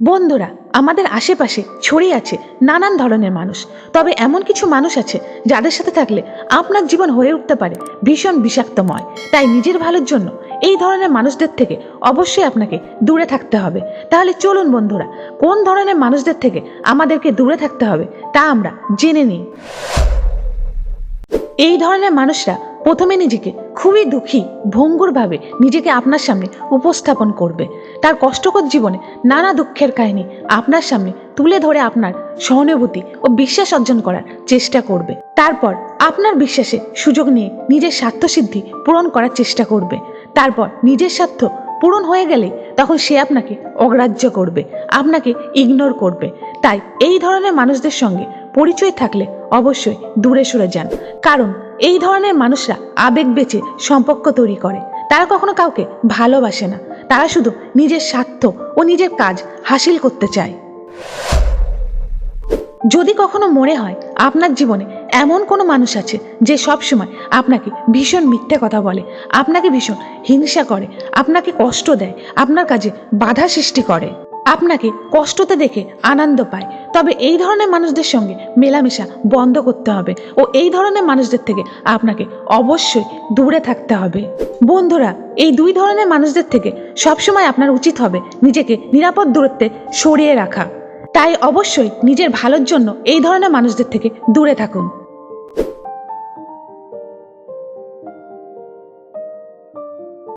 বন্ধুরা, আমাদের আশেপাশে ছড়িয়ে আছে নানান ধরনের মানুষ। তবে এমন কিছু মানুষ আছে যাদের সাথে থাকলে আপনার জীবন হয়ে উঠতে পারে ভীষণ বিষাক্তময়। তাই নিজের ভালোর জন্য এই ধরনের মানুষদের থেকে অবশ্যই আপনাকে দূরে থাকতে হবে। তাহলে চলুন বন্ধুরা, কোন ধরনের মানুষদের থেকে আমাদেরকে দূরে থাকতে হবে তা আমরা জেনে নিই। এই ধরনের মানুষরা প্রথমে নিজেকে খুবই দুঃখী, ভঙ্গুরভাবে নিজেকে আপনার সামনে উপস্থাপন করবে। তার কষ্টকর জীবনে নানা দুঃখের কাহিনী আপনার সামনে তুলে ধরে আপনার সহানুভূতি ও বিশ্বাস অর্জন করার চেষ্টা করবে। তারপর আপনার বিশ্বাসে সুযোগ নিয়ে নিজের স্বার্থসিদ্ধি পূরণ করার চেষ্টা করবে। তারপর নিজের স্বার্থ পূরণ হয়ে গেলে তখন সে আপনাকে অগ্রাহ্য করবে, আপনাকে ইগনোর করবে। তাই এই ধরনের মানুষদের সঙ্গে পরিচয় থাকলে অবশ্যই দূরে সরে যান। কারণ এই ধরনের মানুষরা আবেগ বেঁচে সম্পর্ক তৈরি করে। তারা কখনো কাউকে ভালোবাসে না। তারা শুধু নিজের স্বার্থ ও নিজের কাজ হাসিল করতে চায়। যদি কখনো মনে হয় আপনার জীবনে এমন কোনো মানুষ আছে যে সব সময় আপনাকে ভীষণ মিথ্যে কথা বলে, আপনাকে ভীষণ হিংসা করে, আপনাকে কষ্ট দেয়, আপনার কাজে বাধা সৃষ্টি করে। আপনাকে কষ্টতে দেখে আনন্দ পায়। তবে এই ধরনের মানুষদের সঙ্গে মেলামেশা বন্ধ করতে হবে ও এই ধরনের মানুষদের থেকে আপনাকে অবশ্যই দূরে থাকতে হবে। বন্ধুরা, এই দুই ধরনের মানুষদের থেকে সবসময় আপনার উচিত হবে নিজেকে নিরাপদ দূরত্বে সরিয়ে রাখা। তাই অবশ্যই নিজের ভালোর জন্য এই ধরনের মানুষদের থেকে দূরে থাকুন।